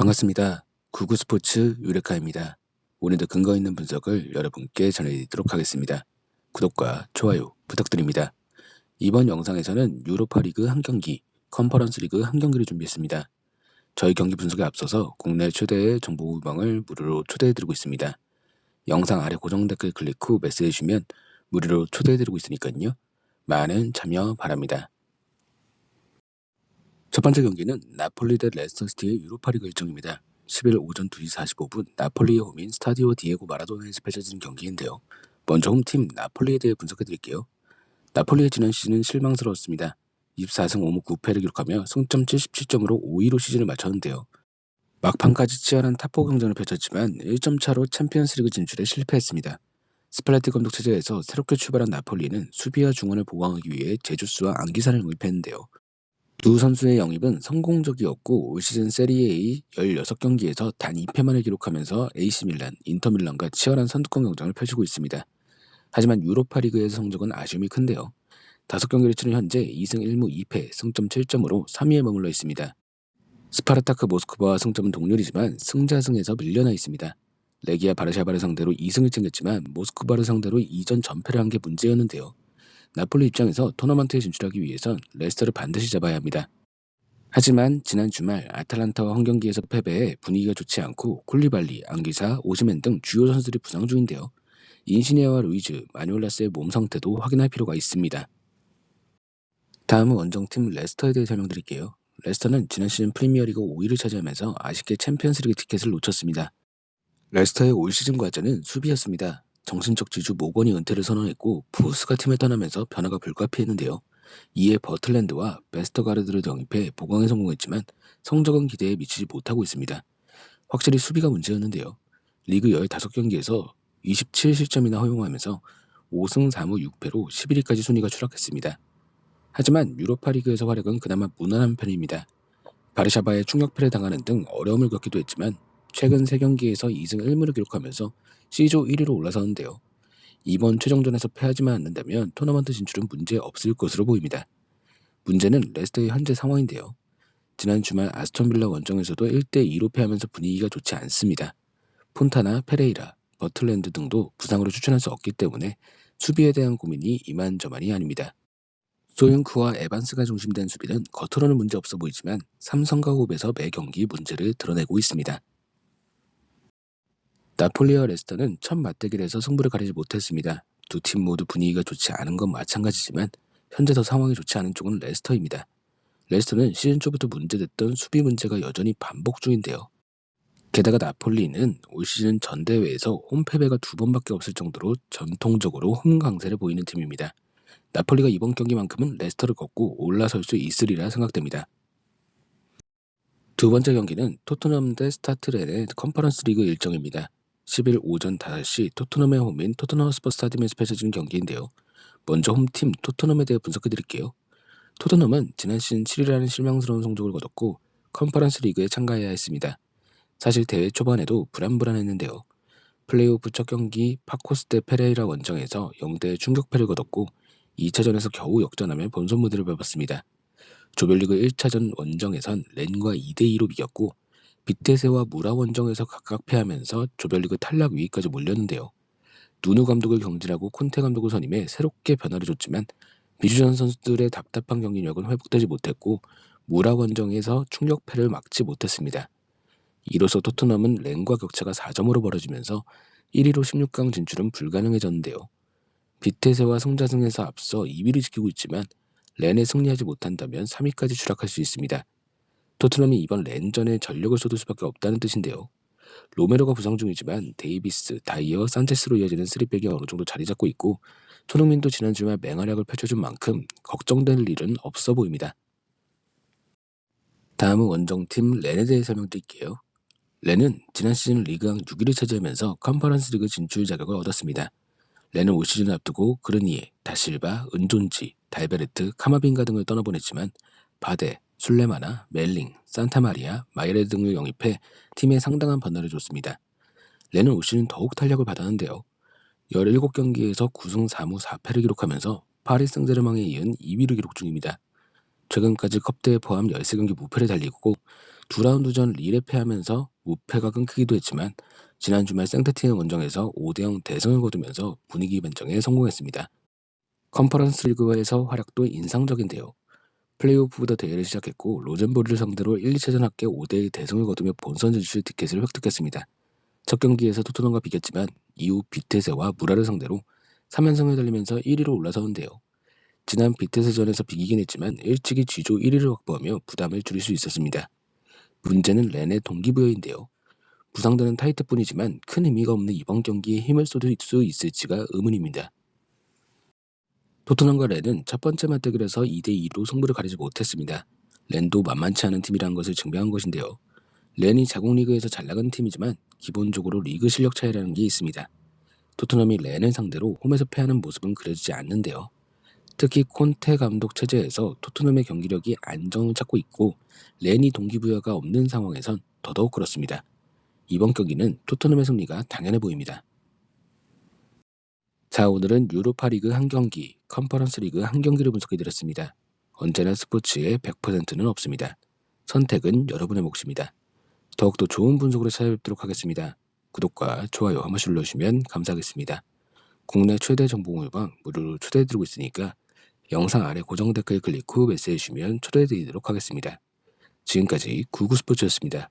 반갑습니다. 구구스포츠 유레카입니다. 오늘도 근거 있는 분석을 여러분께 전해드리도록 하겠습니다. 구독과 좋아요 부탁드립니다. 이번 영상에서는 유로파 리그 한 경기, 컨퍼런스 리그 한 경기를 준비했습니다. 저희 경기 분석에 앞서서 국내 최대의 정보 후방을 무료로 초대해드리고 있습니다. 영상 아래 고정 댓글 클릭 후 메시지 주면 무료로 초대해드리고 있으니까요. 많은 참여 바랍니다. 첫 번째 경기는 나폴리 대 레스터시티의 유로파리그 일정입니다. 10일 오전 2시 45분 나폴리의 홈인 스타디오 디에고 마라도나에서 펼쳐지는 경기인데요. 먼저 홈팀 나폴리에 대해 분석해드릴게요. 나폴리의 지난 시즌은 실망스러웠습니다. 24승 5무 9패를 기록하며 승점 77점으로 5위로 시즌을 마쳤는데요. 막판까지 치열한 탑4 경쟁을 펼쳤지만 1점 차로 챔피언스리그 진출에 실패했습니다. 스팔레티 감독 체제에서 새롭게 출발한 나폴리는 수비와 중원을 보강하기 위해 제주스와 안기사를 영입했는데요. 두 선수의 영입은 성공적이었고 올 시즌 세리에 16경기에서 단 2패만을 기록하면서 AC밀란, 인터 밀란과 치열한 선두권 경쟁을 펼치고 있습니다. 하지만 유로파 리그에서 성적은 아쉬움이 큰데요. 5경기를 치른 현재 2승 1무 2패, 승점 7점으로 3위에 머물러 있습니다. 스파르타크 모스크바와 승점은 동률이지만 승자승에서 밀려나 있습니다. 레기아 바르샤바를 상대로 2승을 챙겼지만 모스크바를 상대로 이전 전패를 한 게 문제였는데요. 나폴리 입장에서 토너먼트에 진출하기 위해선 레스터를 반드시 잡아야 합니다. 하지만 지난 주말 아탈란타와 한 경기에서 패배해 분위기가 좋지 않고 쿨리발리, 안기사, 오시멘 등 주요 선수들이 부상 중인데요. 인시니아와 루이즈, 마뉴올라스의 몸 상태도 확인할 필요가 있습니다. 다음은 원정팀 레스터에 대해 설명드릴게요. 레스터는 지난 시즌 프리미어리그 5위를 차지하면서 아쉽게 챔피언스리그 티켓을 놓쳤습니다. 레스터의 올 시즌 과제는 수비였습니다. 정신적 지주 모건이 은퇴를 선언했고 푸스가 팀을 떠나면서 변화가 불가피했는데요. 이에 버틀랜드와 베스터가르드를 영입해 보강에 성공했지만 성적은 기대에 미치지 못하고 있습니다. 확실히 수비가 문제였는데요. 리그 15경기에서 27실점이나 허용하면서 5승 4무 6패로 11위까지 순위가 추락했습니다. 하지만 유로파 리그에서 활약은 그나마 무난한 편입니다. 바르샤바에 충격패를 당하는 등 어려움을 겪기도 했지만 최근 3경기에서 2승 1무를 기록하면서 C조 1위로 올라서는데요. 이번 최종전에서 패하지만 않는다면 토너먼트 진출은 문제 없을 것으로 보입니다. 문제는 레스터의 현재 상황인데요. 지난 주말 아스톤빌라 원정에서도 1대2로 패하면서 분위기가 좋지 않습니다. 폰타나 페레이라, 버틀랜드 등도 부상으로 추천할 수 없기 때문에 수비에 대한 고민이 이만저만이 아닙니다. 소윤크와 에반스가 중심된 수비는 겉으로는 문제 없어 보이지만 삼성과 호흡에서 매 경기 문제를 드러내고 있습니다. 나폴리와 레스터는 첫 맞대결에서 승부를 가리지 못했습니다. 두 팀 모두 분위기가 좋지 않은 건 마찬가지지만 현재 더 상황이 좋지 않은 쪽은 레스터입니다. 레스터는 시즌 초부터 문제됐던 수비 문제가 여전히 반복 중인데요. 게다가 나폴리는 올 시즌 전 대회에서 홈 패배가 두 번밖에 없을 정도로 전통적으로 홈 강세를 보이는 팀입니다. 나폴리가 이번 경기만큼은 레스터를 꺾고 올라설 수 있으리라 생각됩니다. 두 번째 경기는 토트넘 대 스타트렌의 컨퍼런스 리그 일정입니다. 10일 오전 5시 토트넘의 홈인 토트넘 허스퍼 스타디움에서 펼쳐지는 경기인데요. 먼저 홈팀 토트넘에 대해 분석해드릴게요. 토트넘은 지난 시즌 7위라는 실망스러운 성적을 거뒀고 컨퍼런스 리그에 참가해야 했습니다. 사실 대회 초반에도 불안불안했는데요. 플레이오프 첫 경기 파코스 대 페레이라 원정에서 0대 충격패를 거뒀고 2차전에서 겨우 역전하며 본선 무대를 밟았습니다. 조별리그 1차전 원정에선 렌과 2대2로 비겼고 빗대세와 무라 원정에서 각각 패하면서 조별리그 탈락 위기까지 몰렸는데요. 누누 감독을 경질하고 콘테 감독을 선임해 새롭게 변화를 줬지만 비주전 선수들의 답답한 경기력은 회복되지 못했고 무라 원정에서 충격패를 막지 못했습니다. 이로써 토트넘은 렌과 격차가 4점으로 벌어지면서 1위로 16강 진출은 불가능해졌는데요. 빗테세와 승자승에서 앞서 2위를 지키고 있지만 렌에 승리하지 못한다면 3위까지 추락할 수 있습니다. 토트넘이 이번 렌전에 전력을 쏟을 수밖에 없다는 뜻인데요. 로메로가 부상 중이지만 데이비스, 다이어, 산체스로 이어지는 스리백이 어느 정도 자리 잡고 있고 손흥민도 지난 주말 맹활약을 펼쳐준 만큼 걱정될 일은 없어 보입니다. 다음은 원정팀 렌에 대해 설명드릴게요. 렌은 지난 시즌 리그왕 6위를 차지하면서 컨퍼런스 리그 진출 자격을 얻었습니다. 렌은 올 시즌을 앞두고 그르니에, 다실바, 은존지, 달베르트, 카마빈가 등을 떠나보냈지만 바데, 술레마나, 멜링, 산타마리아, 마이레 등을 영입해 팀에 상당한 변화를 줬습니다. 올 시즌 더욱 탄력을 받았는데요. 17경기에서 9승 4무 4패를 기록하면서 파리 생제르맹에 이은 2위를 기록 중입니다. 최근까지 컵대회 포함 13경기 무패를 달리고 두 라운드 전 릴에 패하면서 무패가 끊기기도 했지만 지난 주말 생트티엔 원정에서 5대0 대승을 거두면서 분위기 반전에 성공했습니다. 컨퍼런스 리그에서 활약도 인상적인데요. 플레이오프부터 대회를 시작했고 로젠보리를 상대로 1, 2차전 합계 5대1 대승을 거두며 본선 진출 티켓을 획득했습니다. 첫 경기에서 토트넘과 비겼지만 이후 비테세와 무라를 상대로 3연승을 달리면서 1위로 올라서는데요. 지난 비테세전에서 비기긴 했지만 일찍이 G조 1위를 확보하며 부담을 줄일 수 있었습니다. 문제는 렌의 동기부여인데요. 부상되는 타이트뿐이지만 큰 의미가 없는 이번 경기에 힘을 쏟을 수 있을지가 의문입니다. 토트넘과 렌은 첫 번째 맞대결에서 2대2로 승부를 가리지 못했습니다. 렌도 만만치 않은 팀이라는 것을 증명한 것인데요. 렌이 자국 리그에서 잘 나가는 팀이지만 기본적으로 리그 실력 차이라는 게 있습니다. 토트넘이 렌을 상대로 홈에서 패하는 모습은 그려지지 않는데요. 특히 콘테 감독 체제에서 토트넘의 경기력이 안정을 찾고 있고 렌이 동기부여가 없는 상황에선 더더욱 그렇습니다. 이번 경기는 토트넘의 승리가 당연해 보입니다. 자 오늘은 유로파 리그 한 경기, 컨퍼런스 리그 한 경기를 분석해드렸습니다. 언제나 스포츠에 100%는 없습니다. 선택은 여러분의 몫입니다. 더욱더 좋은 분석으로 찾아뵙도록 하겠습니다. 구독과 좋아요 한 번씩 눌러주시면 감사하겠습니다. 국내 최대 정보물방 무료로 초대해드리고 있으니까 영상 아래 고정 댓글 클릭 후 메시지 주시면 초대해드리도록 하겠습니다. 지금까지 구구스포츠였습니다.